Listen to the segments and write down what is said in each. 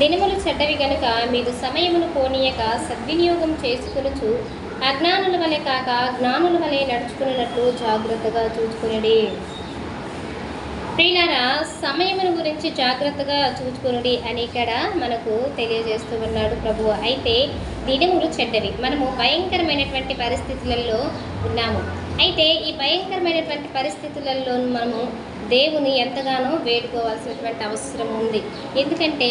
దినములు చెడ్డవి గనుక మీరు సమయమును పోనీయక సద్వినియోగం చేసుకునుచు అజ్ఞానుల వలె కాక జ్ఞానుల వలె నడుచుకున్నట్లు జాగ్రత్తగా చూసుకునడి ప్రియులారా సమయమును గురించి జాగ్రత్తగా చూసుకునుడి అని ఇక్కడ మనకు తెలియజేస్తూ ఉన్నాడు ప్రభువు. అయితే దినములు చెడ్డవి. మనము భయంకరమైనటువంటి పరిస్థితులలో ఉన్నాము. అయితే ఈ భయంకరమైనటువంటి పరిస్థితులలో మనము దేవుని ఎంతగానో వేడుకోవాల్సినటువంటి అవసరం ఉంది. ఎందుకంటే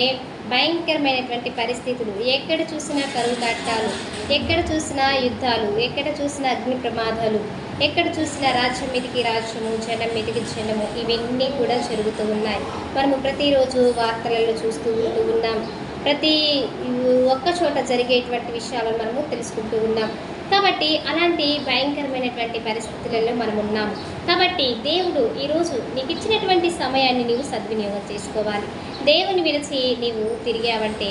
భయంకరమైనటువంటి పరిస్థితులు. ఎక్కడ చూసినా కరువు కాటాలు ఎక్కడ చూసినా యుద్ధాలు ఎక్కడ చూసినా అగ్ని ప్రమాదాలు ఎక్కడ చూసినా రాజ్యం మీదికి రాజ్యము జనం మీదికి జనము ఇవన్నీ కూడా జరుగుతూ ఉన్నాయి. మనము ప్రతిరోజు వార్తలలో చూస్తూ ఉంటూ ఉన్నాం. ప్రతి ఒక్క చోట జరిగేటువంటి విషయాలను మనము తెలుసుకుంటూ ఉన్నాం. కాబట్టి అలాంటి భయంకరమైనటువంటి పరిస్థితులలో మనం ఉన్నాము. కాబట్టి దేవుడు ఈరోజు నీకు ఇచ్చినటువంటి సమయాన్ని నీవు సద్వినియోగం చేసుకోవాలి. దేవుని విడిచి నీవు తిరిగావంటే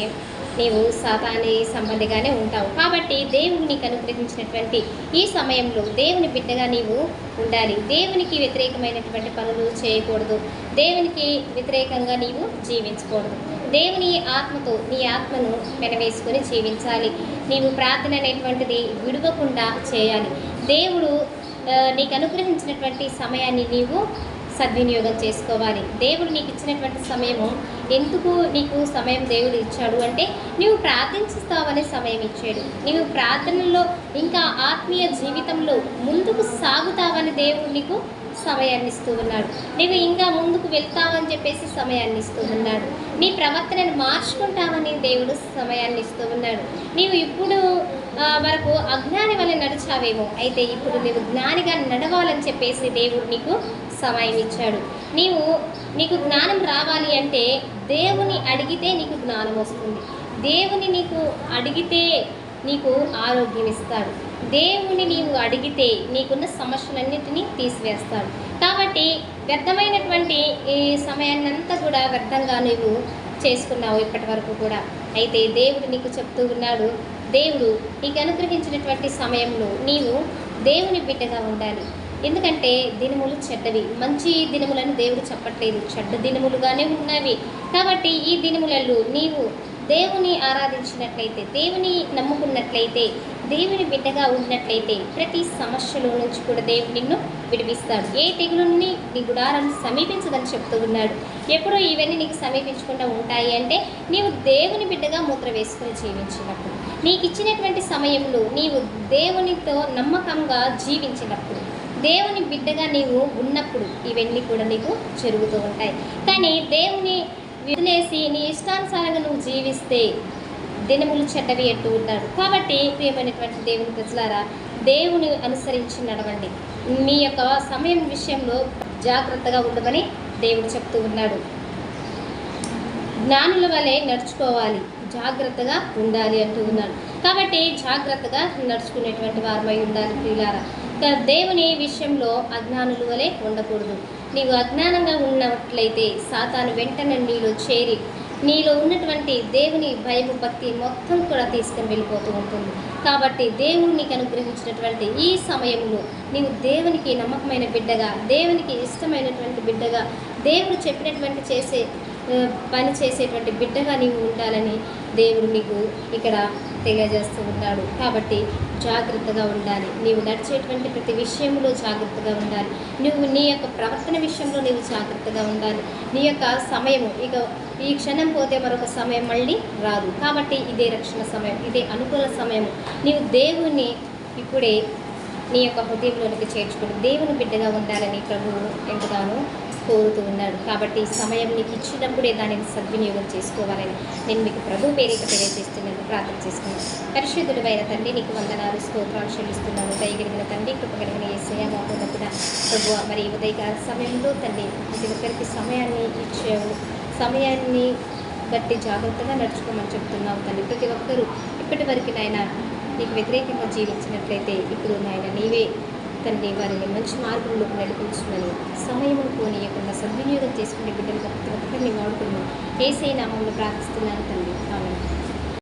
నీవు సాతాని సంబంధిగానే ఉంటావు కాబట్టి దేవుడు నీకు అనుగ్రహించినటువంటి ఈ సమయంలో దేవుని బిడ్డగా నీవు ఉండాలి. దేవునికి వ్యతిరేకమైనటువంటి పనులు చేయకూడదు. దేవునికి వ్యతిరేకంగా నీవు జీవించకూడదు. దేవుని ఆత్మతో నీ ఆత్మను పెనవేసుకొని జీవించాలి. నీవు ప్రార్థన అనేటువంటిది విడవకుండా చేయాలి. దేవుడు నీకు అనుగ్రహించినటువంటి సమయాన్ని నీవు సద్వినియోగం చేసుకోవాలి. దేవుడు నీకు ఇచ్చినటువంటి సమయము ఎందుకు నీకు సమయం దేవుడు ఇచ్చాడు అంటే నీవు ప్రార్థించుతావనే సమయం ఇచ్చాడు. నువ్వు ప్రార్థనలో ఇంకా ఆత్మీయ జీవితంలో ముందుకు సాగుతావని దేవుడు నీకు సమయాన్ని ఇస్తూ ఉన్నాడు. నీవు ఇంకా ముందుకు వెళ్తావని చెప్పేసి సమయాన్ని ఇస్తూ ఉన్నాడు. నీ ప్రవర్తనను మార్చుకుంటావని దేవుడు సమయాన్ని ఇస్తూ ఉన్నాడు. నీవు ఇప్పుడు వరకు అజ్ఞాని వల్ల నడిచావేమో. అయితే ఇప్పుడు నీవు జ్ఞానిగా నడవాలని చెప్పేసి దేవుడు నీకు సమయం ఇచ్చాడు నీవు నీకు జ్ఞానం రావాలి అంటే దేవుని అడిగితే నీకు జ్ఞానం వస్తుంది. దేవుని నీకు అడిగితే నీకు ఆరోగ్యం ఇస్తాడు. దేవుని నీవు అడిగితే నీకున్న సమస్యలన్నిటినీ తీసివేస్తాడు. కాబట్టి వ్యర్థమైనటువంటి ఈ సమయాన్ని అంతా కూడా వ్యర్థంగా నువ్వు చేసుకున్నావు ఇప్పటి వరకు కూడా. అయితే దేవుడు నీకు చెప్తూ ఉన్నాడు దేవుడు నీకు అనుగ్రహించినటువంటి సమయంలో నీవు దేవుని బిడ్డగా ఉండాలి. ఎందుకంటే దినములు చెడ్డవి. మంచి దినములను దేవుడు చెప్పట్లేదు. చెడ్డ దినములుగానే ఉన్నవి. కాబట్టి ఈ దినములలో నీవు దేవుని ఆరాధించినట్లయితే దేవుని నమ్ముకున్నట్లయితే దేవుని బిడ్డగా ఉన్నట్లయితే ప్రతి సమస్యలో నుంచి కూడా దేవుడు నిన్ను విడిపిస్తాడు. ఏ తెగులుని నీ గుడారాన్ని సమీపించదని చెప్తూ ఉన్నాడు. ఎప్పుడో ఇవన్నీ నీకు సమీపించకుండా ఉంటాయి అంటే నీవు దేవుని బిడ్డగా ముద్ర వేసుకుని జీవించినప్పుడు నీకు ఇచ్చినటువంటి సమయంలో నీవు దేవునితో నమ్మకంగా జీవించినప్పుడు దేవుని బిడ్డగా నీవు ఉన్నప్పుడు ఇవన్నీ కూడా నీకు జరుగుతూ ఉంటాయి. కానీ దేవుని వదిలేసి నీ ఇష్టానుసారంగా నువ్వు జీవిస్తే దినములు చెడ్డవి ఎట్టు ఉంటాడు కాబట్టి ప్రియమైనటువంటి దేవుని ప్రజలారా దేవుని అనుసరించి నడవండి. మీ యొక్క సమయం విషయంలో జాగ్రత్తగా ఉండమని దేవుడు చెప్తూ ఉన్నాడు. జ్ఞానుల వలె నడుచుకోవాలి. జాగ్రత్తగా ఉండాలి అంటూ ఉన్నాడు. కాబట్టి జాగ్రత్తగా నడుచుకునేటువంటి వారమై ఉండాలి ప్రియులారా. దేవుని విషయంలో అజ్ఞానులు వలె ఉండకూడదు. నీవు అజ్ఞానంగా ఉన్నట్లయితే సాతాను వెంటనే నీలో చేరి నీలో ఉన్నటువంటి దేవుని భయము భక్తి మొత్తం కూడా తీసుకుని వెళ్ళిపోతూ ఉంటుంది. కాబట్టి దేవుడు నీకు అనుగ్రహించినటువంటి ఈ సమయంలో నీవు దేవునికి నమ్మకమైన బిడ్డగా దేవునికి ఇష్టమైనటువంటి బిడ్డగా దేవుడు చెప్పినటువంటి చేసే పని చేసేటువంటి బిడ్డగా నీవు ఉండాలని దేవుడు నీకు ఇక్కడ తెలియజేస్తూ ఉన్నాడు. కాబట్టి జాగ్రత్తగా ఉండాలి. నీవు నడిచేటువంటి ప్రతి విషయంలో జాగ్రత్తగా ఉండాలి. నువ్వు నీ యొక్క ప్రవర్తన విషయంలో నీవు జాగ్రత్తగా ఉండాలి. నీ యొక్క సమయము ఇక ఈ క్షణం పోతే మరొక సమయం మళ్ళీ రాదు. కాబట్టి ఇదే రక్షణ సమయం ఇదే అనుకూల సమయం నీవు దేవుని ఇప్పుడే నీ యొక్క హృదయంలోనికి చేర్చుకుని దేవుని బిడ్డగా ఉండాలని ప్రభువు ఎంతగానో కోరుతూ ఉన్నాడు. కాబట్టి సమయం నీకు ఇచ్చినప్పుడే దానిని సద్వినియోగం చేసుకోవాలని నేను మీకు ప్రభు పేరిట తెలియజేస్తున్నాను ప్రార్థన చేసుకున్నాను. పరిశుద్ధుడైన తండ్రి నీకు వందనాలు స్తోత్రాలు చెల్లిస్తున్నాను. దయగలిగిన తండ్రి కృపగలిగిన ఏసయ మాకు కూడా ప్రభు మరి ఈ ఉదయకాల సమయంలో తండ్రి ప్రతి ఒక్కరికి సమయాన్ని ఇచ్చావు. సమయాన్ని బట్టి జాగ్రత్తగా నడుచుకోమని చెప్తున్నావు తండ్రి. ప్రతి ఒక్కరూ ఇప్పటి వరకు నాయన నీకు వ్యతిరేకంగా జీవించినట్లయితే ఇప్పుడు నాయన నీవే తండ్రి వారిని మంచి మార్గంలోకి నడిపించమని సమయం పోనీయకుండా సద్వినియోగం చేసుకునే బిడ్డలుగా ప్రతి ఒక్కరిని వాడుకున్నాం ఏసై నామంలో ప్రార్థిస్తున్నాను తండ్రి. ఆమె